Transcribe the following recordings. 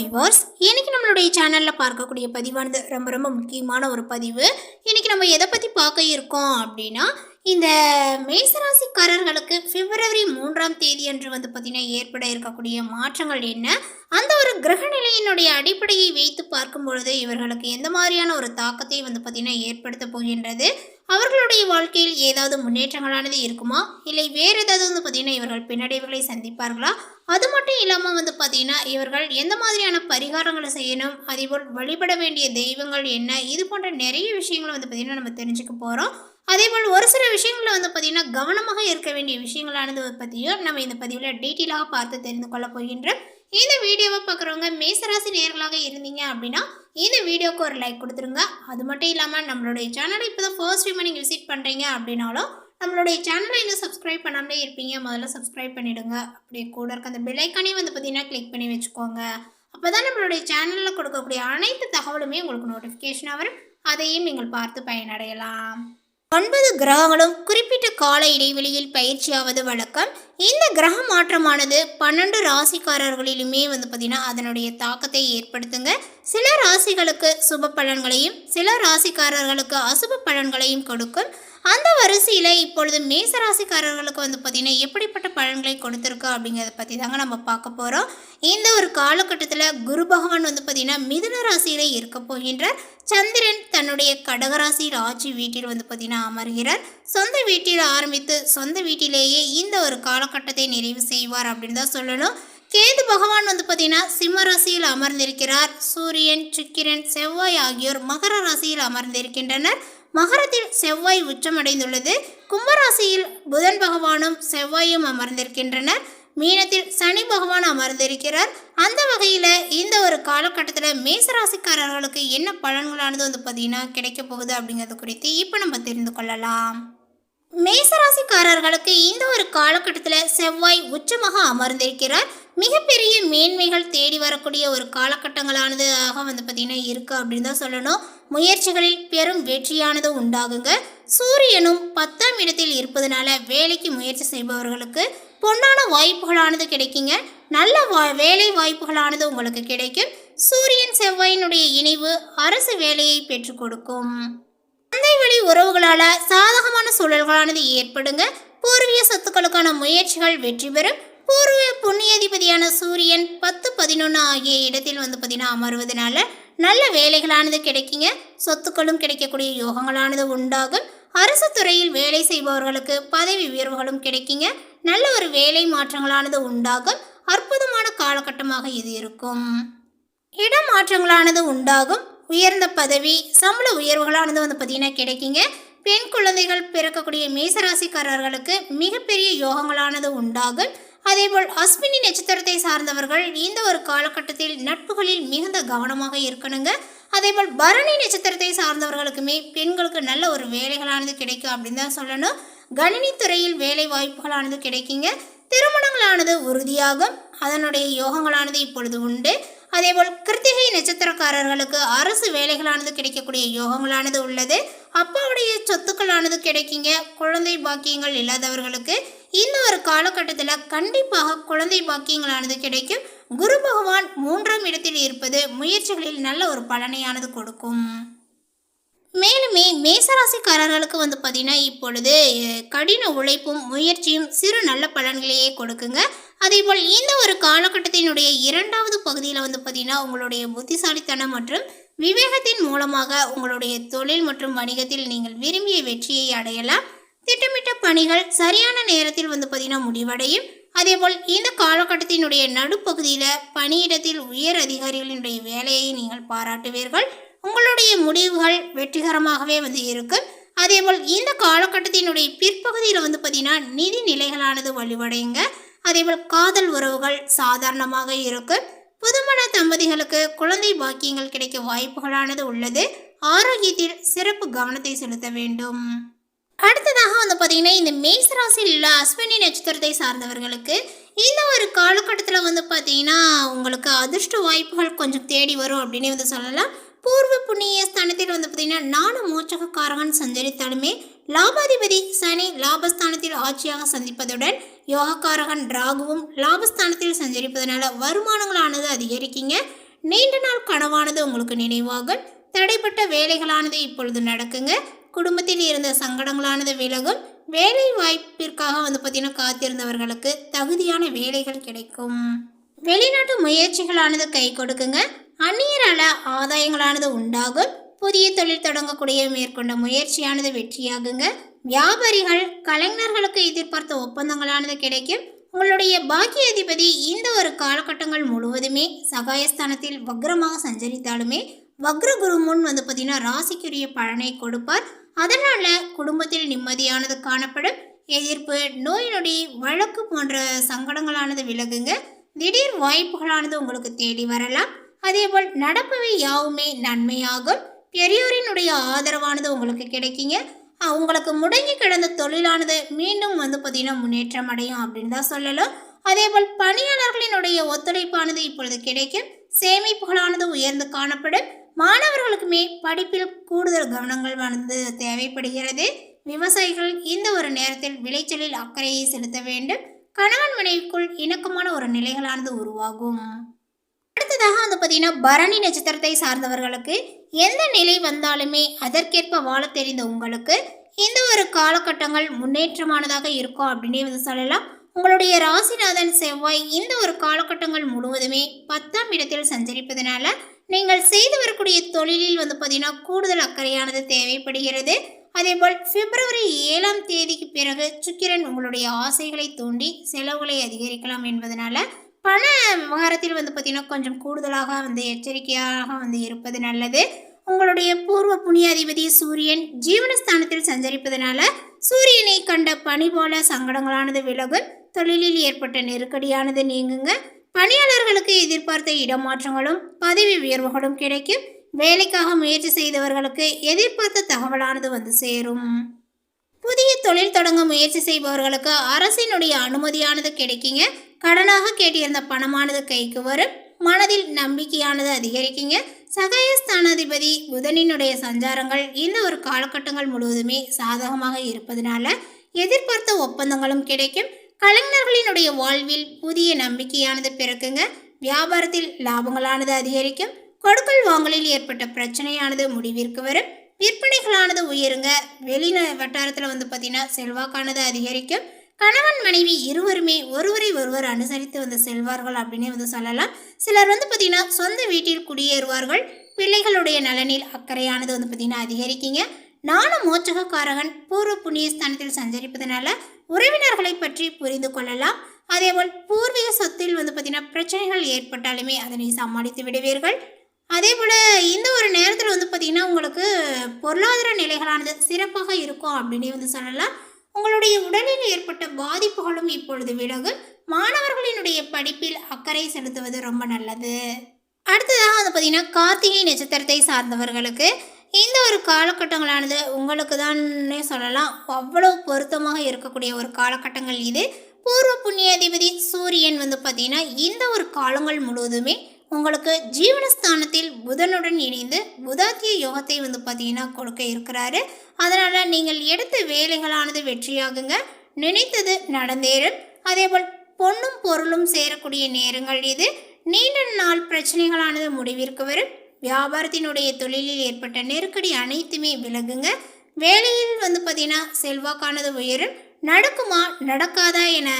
Viewers இன்னைக்கு நம்மளுடைய சேனலில் பார்க்கக்கூடிய பதிவானது ரொம்ப ரொம்ப முக்கியமான ஒரு பதிவு. இன்னைக்கு நம்ம எதை பற்றி பார்க்க இருக்கோம் அப்படின்னா இந்த மேசராசிக்காரர்களுக்கு பிப்ரவரி மூன்றாம் தேதி அன்று வந்து பார்த்தீங்கன்னா ஏற்பட இருக்கக்கூடிய மாற்றங்கள் என்ன? அந்த ஒரு கிரக நிலையினுடைய அடிப்படையை வைத்து பார்க்கும் பொழுது இவர்களுக்கு எந்த மாதிரியான ஒரு தாக்கத்தை வந்து பார்த்தீங்கன்னா ஏற்படுத்த போகின்றது? அவர்களுடைய வாழ்க்கையில் ஏதாவது முன்னேற்றங்களானது இருக்குமா? இல்லை வேறு ஏதாவது வந்து பார்த்தீங்கன்னா இவர்கள் பின்னடைவுகளை சந்திப்பார்களா? அது மட்டும் இல்லாமல் வந்து பார்த்தீங்கன்னா இவர்கள் எந்த மாதிரியான பரிகாரங்களை செய்யணும்? அதேபோல் வழிபட வேண்டிய தெய்வங்கள் என்ன? இது போன்ற நிறைய விஷயங்களை வந்து பார்த்தீங்கன்னா நம்ம தெரிஞ்சுக்க போகிறோம் அதே போல் ஒரு சில விஷயங்களில் வந்து பார்த்தீங்கன்னா கவனமாக இருக்க வேண்டிய விஷயங்களானது பற்றியும் நம்ம இந்த பதிவில் டீட்டெயிலாக பார்த்து தெரிந்து கொள்ள போகின்றோம் இந்த வீடியோவை பார்க்குறவங்க மேசராசி நேர்களாக இருந்தீங்க அப்படின்னா இந்த வீடியோவுக்கு ஒரு லைக் கொடுத்துருங்க. அது மட்டும் இல்லாமல் நம்மளுடைய சேனலை இப்போ தான் ஃபர்ஸ்ட் டைம் நீங்கள் விசிட் பண்ணுறீங்க அப்படின்னாலும் நம்மளுடைய சேனலை இன்னும் சப்ஸ்கிரைப் பண்ணாமலே இருப்பீங்க. முதல்ல சப்ஸ்கிரைப் பண்ணிவிடுங்க அப்படியே கூட இருக்க அந்த பெல்லைக்கானே வந்து பார்த்தீங்கன்னா கிளிக் பண்ணி வச்சுக்கோங்க. அப்போ தான் நம்மளுடைய சேனலில் கொடுக்கக்கூடிய அனைத்து தகவலுமே உங்களுக்கு நோட்டிஃபிகேஷனாக வரும். அதையும் நீங்கள் பார்த்து பயனடையலாம். ஒன்பது கிரகங்களும் குறிப்பிட்ட கால இடைவெளியில் பயிற்சியாவது வழக்கம். இந்த கிரக மாற்றமானது பன்னெண்டு ராசிக்காரர்களிலுமே வந்து பார்த்திங்கன்னா அதனுடைய தாக்கத்தை ஏற்படுத்துங்க. சில ராசிகளுக்கு சுப பலன்களையும் சில ராசிக்காரர்களுக்கு அசுப பலன்களையும் கொடுக்கும். அந்த வரிசையில் இப்பொழுது மேச ராசிக்காரர்களுக்கு வந்து பார்த்திங்கன்னா எப்படிப்பட்ட பலன்களை கொடுத்துருக்கு அப்படிங்கிறத பற்றி தாங்க நம்ம பார்க்க போகிறோம் இந்த ஒரு காலகட்டத்தில் குரு பகவான் வந்து பார்த்திங்கன்னா மிதுன ராசியில் இருக்க போகின்றார். சந்திரன் தன்னுடைய கடகராசியில் ஆட்சி வீட்டில் வந்து பார்த்திங்கன்னா அமர்கிறார். சொந்த வீட்டில் ஆரம்பித்து சொந்த வீட்டிலேயே இந்த ஒரு காலகட்டத்தை நிறைவு செய்வார் அப்படின்னு தான் சொல்லணும். கேது பகவான் வந்து பார்த்தீங்கன்னா சிம்ம ராசியில் அமர்ந்திருக்கிறார். சூரியன் சுக்கிரன் செவ்வாய் ஆகியோர் மகர ராசியில் அமர்ந்திருக்கின்றனர். மகரத்தில் செவ்வாய் உச்சமடைந்துள்ளது. கும்பராசியில் புதன் பகவானும் செவ்வாயும் அமர்ந்திருக்கின்றனர். மீனத்தில் சனி பகவான் அமர்ந்திருக்கிறார். அந்த வகையில் இந்த ஒரு காலகட்டத்தில் மேசராசிக்காரர்களுக்கு என்ன பலன்களானது வந்து பார்த்தீங்கன்னா கிடைக்க போகுது அப்படிங்கிறது குறித்து இப்போ நம்ம தெரிந்து கொள்ளலாம். மேசராசிக்காரர்களுக்கு இந்த ஒரு காலகட்டத்தில் செவ்வாய் உச்சமாக அமர்ந்திருக்கிறார். மிகப்பெரிய மேன்மைகள் தேடி வரக்கூடிய ஒரு காலகட்டங்களானது ஆக வந்து பார்த்திங்கன்னா இருக்குது அப்படின்னு தான் சொல்லணும். முயற்சிகளில் பெரும் வெற்றியானது உண்டாகுங்க. சூரியனும் பத்தாம் இடத்தில் இருப்பதனால வேலைக்கு முயற்சி செய்பவர்களுக்கு பொன்னான வாய்ப்புகளானது கிடைக்குங்க. நல்ல வா வேலை வாய்ப்புகளானது உங்களுக்கு கிடைக்கும். சூரியன் செவ்வாயினுடைய இணைவு அரசு வேலையை பெற்றுக் கொடுக்கும். தந்தை வழி உறவுகளால் சாதகமான சூழல்களானது ஏற்படுங்க. பூர்வீக சொத்துக்களுக்கான முயற்சிகள் வெற்றி பெறும். பூர்வீக புண்ணியதிபதியான சூரியன் பத்து பதினொன்று ஆகிய இடத்தில் வந்து பார்த்தீங்கன்னா அமர்வதனால நல்ல வேலைகளானது கிடைக்குங்க. சொத்துக்களும் கிடைக்கக்கூடிய யோகங்களானது உண்டாகும். அரசு துறையில் வேலை செய்பவர்களுக்கு பதவி உயர்வுகளும் கிடைக்குங்க. நல்ல ஒரு வேலை மாற்றங்களானது உண்டாகும். அற்புதமான காலகட்டமாக இது இருக்கும். இடமாற்றங்களானது உண்டாகும். உயர்ந்த பதவி சம்பள உயர்வுகளானது வந்து பார்த்திங்கன்னா கிடைக்குங்க. பெண் குழந்தைகள் பிறக்கக்கூடிய மேசராசிக்காரர்களுக்கு மிகப்பெரிய யோகங்களானது உண்டாகும். அதேபோல் அஸ்வினி நட்சத்திரத்தை சார்ந்தவர்கள் இந்த ஒரு காலகட்டத்தில் நட்புகளில் மிகுந்த கவனமாக இருக்கணுங்க. அதேபோல் பரணி நட்சத்திரத்தை சார்ந்தவர்களுக்குமே பெண்களுக்கு நல்ல ஒரு வேலைகளானது கிடைக்கும் அப்படின்னு தான் சொல்லணும். கணினி துறையில் வேலை வாய்ப்புகளானது கிடைக்குங்க. திருமணங்களானது உறுதியாகும். அதனுடைய யோகங்களானது இப்பொழுது உண்டு. அதேபோல் கிருத்திகை நட்சத்திரக்காரர்களுக்கு அரசு வேலைகளானது கிடைக்கக்கூடிய யோகங்களானது உள்ளது. அப்பாவுடைய சொத்துக்களானது கிடைக்குங்க. குழந்தை பாக்கியங்கள் இல்லாதவர்களுக்கு இந்த ஒரு காலகட்டத்தில் கண்டிப்பாக குழந்தை பாக்கியங்களானது கிடைக்கும். குரு பகவான் மூன்றாம் இடத்தில் இருப்பது முயற்சிகளில் நல்ல ஒரு பலனையானது கொடுக்கும். மேலுமே மேசராசிக்காரர்களுக்கு வந்து பார்த்தீங்கன்னா இப்பொழுது கடின உழைப்பும் முயற்சியும் சிறு நல்ல பலன்களையே கொடுக்குங்க. அதேபோல் இந்த ஒரு காலகட்டத்தினுடைய இரண்டாவது பகுதியில் வந்து பார்த்தீங்கன்னா உங்களுடைய புத்திசாலித்தனம் மற்றும் விவேகத்தின் மூலமாக உங்களுடைய தொழில் மற்றும் வணிகத்தில் நீங்கள் விரும்பிய வெற்றியை அடையலாம். திட்டமிட்ட பணிகள் சரியான நேரத்தில் வந்து பார்த்தீங்கன்னா முடிவடையும். அதேபோல் இந்த காலகட்டத்தினுடைய நடுப்பகுதியில் பணியிடத்தில் உயர் அதிகாரிகளினுடைய வேலையை நீங்கள் பாராட்டுவீர்கள். உங்களுடைய முடிவுகள் வெற்றிகரமாகவே வந்து இருக்கும் அதேபோல் இந்த காலகட்டத்தினுடைய பிற்பகுதியில் வந்து பார்த்தீங்கன்னா நிதி நிலைகளானது வலுவடையுங்க. அதேபோல் காதல் உறவுகள் சாதாரணமாக இருக்கும் புதுமண தம்பதிகளுக்கு குழந்தை பாக்கியங்கள் கிடைக்க வாய்ப்புகளானது உள்ளது. ஆரோக்கியத்தில் சிறப்பு கவனத்தை செலுத்த வேண்டும். அடுத்ததாக வந்து பார்த்தீங்கன்னா இந்த மேசராசியில் உள்ள அஸ்வினி நட்சத்திரத்தை சார்ந்தவர்களுக்கு இந்த ஒரு காலகட்டத்தில் வந்து பார்த்தீங்கன்னா உங்களுக்கு அதிர்ஷ்ட வாய்ப்புகள் கொஞ்சம் தேடி வரும் அப்படின்னு வந்து சொல்லலாம். பூர்வ புண்ணிய ஸ்தானத்தில் வந்து பார்த்தீங்கன்னா நாலு மோச்சகக்காரகன் சஞ்சரித்தாலுமே லாபாதிபதி சனி லாபஸ்தானத்தில் ஆட்சியாக சந்திப்பதுடன் யோகக்காரகன் ராகுவும் லாபஸ்தானத்தில் சஞ்சரிப்பதனால வருமானங்களானது அதிகரிக்குங்க. நீண்ட நாள் கனவானது உங்களுக்கு நினைவாகும். தடைப்பட்ட வேலைகளானது இப்பொழுது நடக்குங்க. குடும்பத்தில் இருந்த சங்கடங்களானது விலகும். வேலை வாய்ப்பிற்காக வந்து பார்த்தீங்கன்னா காத்திருந்தவர்களுக்கு தகுதியான வேலைகள் கிடைக்கும். வெளிநாட்டு முயற்சிகளானது கை கொடுக்குங்க. அந்நியரால ஆதாயங்களானது உண்டாகும். புதிய தொழில் தொடங்கக்கூடிய மேற்கொண்ட முயற்சியானது வெற்றியாகுங்க. வியாபாரிகள் கலைஞர்களுக்கு எதிர்பார்த்த ஒப்பந்தங்களானது கிடைக்கும். உங்களுடைய பாக்கிய அதிபதி இந்த ஒரு காலகட்டங்கள் முழுவதுமே சகாயஸ்தானத்தில் வக்ரமாக சஞ்சரித்தாலுமே வக்ர குரு முன் வந்து பார்த்தீங்கன்னா ராசிக்குரிய பலனை கொடுப்பார். அதனால குடும்பத்தில் நிம்மதியானது காணப்படும். எதிர்ப்பு நோய் நொடி வழக்கு போன்ற சங்கடங்களானது விலகுங்க. திடீர் வாய்ப்புகளானது உங்களுக்கு தேடி வரலாம். அதேபோல் நடப்பவை யாவுமே நன்மையாகும். பெரியோரினுடைய ஆதரவானது உங்களுக்கு கிடைக்குங்க. உங்களுக்கு முடங்கி கிடந்த தொழிலானது மீண்டும் வந்து பார்த்தீங்கன்னா முன்னேற்றம் அடையும் அப்படின்னு தான் சொல்லலாம். அதேபோல் பணியாளர்களினுடைய ஒத்துழைப்பானது இப்பொழுது கிடைக்கும். சேமிப்புகளானது உயர்ந்து காணப்படும். மாணவர்களுக்குமே படிப்பில் கூடுதல் கவனங்கள் வந்து தேவைப்படுகிறது. விவசாயிகள் இந்த ஒரு நேரத்தில் விளைச்சலில் அக்கறையை செலுத்த வேண்டும். கணவன் மனைவிக்குள் இணக்கமான ஒரு நிலைகளானது உருவாகும். அடுத்ததாக வந்து பார்த்தீங்கன்னா பரணி நட்சத்திரத்தை சார்ந்தவர்களுக்கு எந்த நிலை வந்தாலுமே அதற்கேற்ப வாழ தெரிந்த உங்களுக்கு இந்த ஒரு காலகட்டங்கள் முன்னேற்றமானதாக இருக்கும் அப்படின்னே வந்து சொல்லலாம். உங்களுடைய ராசிநாதன் செவ்வாய் இந்த ஒரு காலகட்டங்கள் முழுவதுமே பத்தாம் இடத்தில் சஞ்சரிப்பதனால நீங்கள் செய்து வரக்கூடிய தொழிலில் வந்து பார்த்தீங்கன்னா கூடுதல் அக்கறையானது தேவைப்படுகிறது. அதேபோல் பிப்ரவரி ஏழாம் தேதிக்கு பிறகு சுக்கிரன் உங்களுடைய ஆசைகளை தூண்டி செலவுகளை அதிகரிக்கலாம் என்பதனால பண விவகாரத்தில் வந்து பார்த்திங்கன்னா கொஞ்சம் கூடுதலாக வந்து எச்சரிக்கையாக வந்து இருப்பது நல்லது. உங்களுடைய பூர்வ புண்ணியாதிபதி சூரியன் ஜீவனஸ்தானத்தில் சஞ்சரிப்பதனால சூரியனை கண்ட பணி போல சங்கடங்களானது விலகும். தொழிலில் ஏற்பட்ட நெருக்கடியானது நீங்குங்க. பணியாளர்களுக்கு எதிர்பார்த்த இடமாற்றங்களும் பதவி உயர்வுகளும் கிடைக்கும். வேலைக்காக முயற்சி செய்தவர்களுக்கு எதிர்பார்த்த தகவலானது வந்து சேரும். புதிய தொழில் தொடங்க முயற்சி செய்பவர்களுக்கு அரசினுடைய அனுமதியானது கிடைக்குங்க. கடனாக கேட்டிருந்த பணமானது கைக்கு வரும். மனதில் நம்பிக்கையானது அதிகரிக்குங்க. சகாயஸ்தானாதிபதி புதனினுடைய சஞ்சாரங்கள் இந்த ஒரு காலகட்டங்கள் முழுவதுமே சாதகமாக இருப்பதனால எதிர்பார்த்த ஒப்பந்தங்களும் கிடைக்கும். கலைஞர்களினுடைய வாழ்வில் புதிய நம்பிக்கையானது பிறக்குங்க. வியாபாரத்தில் லாபங்களானது அதிகரிக்கும். கொடுக்கல் வாங்கலில் ஏற்பட்ட பிரச்சனையானது முடிவிற்கு வரும். விற்பனைகளானது உயருங்க. வெளி வட்டாரத்தில் வந்து பார்த்தீங்கன்னா செல்வாக்கானது அதிகரிக்கும். கணவன் மனைவி இருவருமே ஒருவரை ஒருவர் அனுசரித்து வந்து செல்வார்கள் அப்படின்னே வந்து சொல்லலாம். சிலர் வந்து பார்த்தீங்கன்னா சொந்த வீட்டில் குடியேறுவார்கள். பிள்ளைகளுடைய நலனில் அக்கறையானது வந்து பார்த்தீங்கன்னா அதிகரிக்குங்க. நானும் மோச்சகக்காரகன் பூர்வ புண்ணியஸ்தானத்தில் சஞ்சரிப்பதனால உறவினர்களை பற்றி புரிந்து கொள்ளலாம். அதேபோல் பூர்வீக சொத்தில் வந்து பார்த்தீங்கன்னா பிரச்சனைகள் ஏற்பட்டாலுமே அதனை சமாளித்து விடுவீர்கள். அதே போல் இந்த ஒரு நேரத்தில் வந்து பார்த்திங்கன்னா உங்களுக்கு பொருளாதார நிலைகளானது சிறப்பாக இருக்கும் அப்படின்னே வந்து சொல்லலாம். உங்களுடைய உடலில் ஏற்பட்ட பாதிப்புகளும் இப்பொழுது விலகு. மாணவர்களினுடைய படிப்பில் அக்கறை செலுத்துவது ரொம்ப நல்லது. அடுத்ததாக வந்து பார்த்திங்கன்னா கார்த்திகை நட்சத்திரத்தை சார்ந்தவர்களுக்கு இந்த ஒரு காலகட்டங்களானது உங்களுக்கு தானே சொல்லலாம். அவ்வளோ பொருத்தமாக இருக்கக்கூடிய ஒரு காலகட்டங்கள் இது. பூர்வ புண்ணியாதிபதி சூரியன் வந்து பார்த்திங்கன்னா இந்த ஒரு காலங்கள் முழுவதுமே உங்களுக்கு ஜீவனஸ்தானத்தில் புதனுடன் இணைந்து புதாத்திய யோகத்தை வந்து பார்த்தீங்கன்னா கொடுக்க இருக்கிறாரு. அதனால் நீங்கள் எடுத்த வேலைகளானது வெற்றியாகுங்க. நினைத்தது நடந்தேறும். அதேபோல் பொண்ணும் பொருளும் சேரக்கூடிய நேரங்கள் இது. நீண்ட நாள் பிரச்சனைகளானது முடிவிற்கு வரும். வியாபாரத்தினுடைய தொழிலில் ஏற்பட்ட நெருக்கடி அனைத்துமே விலகுங்க. வேலையில் வந்து பார்த்தீங்கன்னா செல்வாக்கானது உயரும். நடக்குமா நடக்காதா என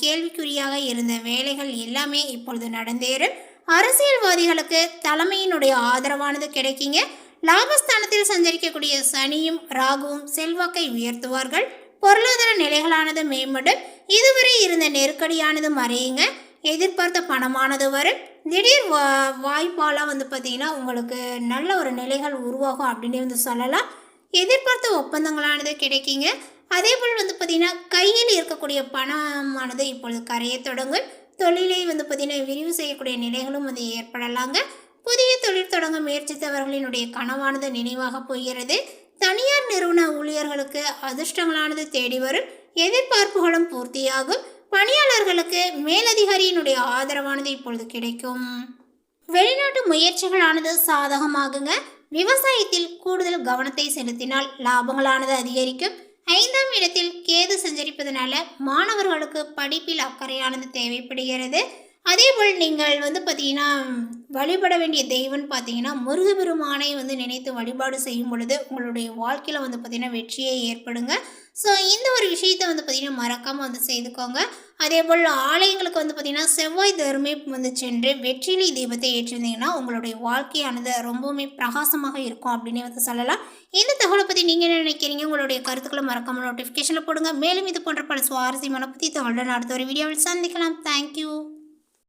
கேள்விக்குறியாக இருந்த வேலைகள் எல்லாமே இப்பொழுது நடந்தேறும். அரசியல்வாதிகளுக்கு தலைமையினுடைய ஆதரவானது கிடைக்குங்க. லாபஸ்தானத்தில் சஞ்சரிக்கக்கூடிய சனியும் ராகுவும் செல்வாக்கை உயர்த்துவார்கள். பொருளாதார நிலைகளானது மேம்படும். இதுவரை இருந்த நெருக்கடியானது மறையுங்க. எதிர்பார்த்த பணமானது வரும். திடீர் வா வாய்ப்பாலாம் வந்து பார்த்தீங்கன்னா உங்களுக்கு நல்ல ஒரு நிலைகள் உருவாகும் அப்படின்னு வந்து சொல்லலாம். எதிர்பார்த்த ஒப்பந்தங்களானது கிடைக்குங்க. அதே போல் வந்து பார்த்திங்கன்னா கையில் இருக்கக்கூடிய பணமானது இப்பொழுது கரைய தொடங்கும். தொழிலை வந்து பார்த்திங்கன்னா விரிவு செய்யக்கூடிய நிலைகளும் வந்து ஏற்படலாங்க. புதிய தொழில் தொடங்க முயற்சித்தவர்களினுடைய கனவானது நினைவாக போகிறது. தனியார் நிறுவன ஊழியர்களுக்கு அதிர்ஷ்டங்களானது தேடி வரும். எதிர்பார்ப்புகளும் பூர்த்தியாகும். பணியாளர்களுக்கு மேலதிகாரியினுடைய ஆதரவானது இப்பொழுது கிடைக்கும். வெளிநாட்டு முயற்சிகளானது சாதகமாகுங்க. விவசாயத்தில் கூடுதல் கவனத்தை செலுத்தினால் லாபங்களானது அதிகரிக்கும். ஐந்தாம் இடத்தில் கேது சஞ்சரிப்பதனால மாணவர்களுக்கு படிப்பில் அக்கறையானது தேவைப்படுகிறது. அதேபோல் நீங்கள் வந்து பார்த்தீங்கன்னா வழிபட வேண்டிய தெய்வம்னு பார்த்தீங்கன்னா முருகபெருமானை வந்து நினைத்து வழிபாடு செய்யும் பொழுது உங்களுடைய வாழ்க்கையில் வந்து பார்த்தீங்கன்னா வெற்றியே ஏற்படுங்க. ஸோ இந்த ஒரு விஷயத்தை வந்து பார்த்திங்கன்னா மறக்காமல் வந்து செய்துக்கோங்க. அதே போல் ஆலயங்களுக்கு வந்து பார்த்திங்கன்னா செவ்வாய் தருமை வந்து சென்று வெற்றிலை தெய்வத்தை ஏற்றிருந்தீங்கன்னா உங்களுடைய வாழ்க்கையானது ரொம்பவுமே பிரகாசமாக இருக்கும் அப்படின்னு வந்து சொல்லலாம். இந்த தகவலை பற்றி நீங்கள் என்ன நினைக்கிறீங்க? உங்களுடைய கருத்துக்களை மறக்காமல் நோட்டிஃபிகேஷனில் போடுங்க. மேலும் இது போன்ற பல சுவாரஸ்யமான பற்றி தகவலுடன் அடுத்த ஒரு வீடியோவில் சந்திக்கலாம். தேங்க்யூ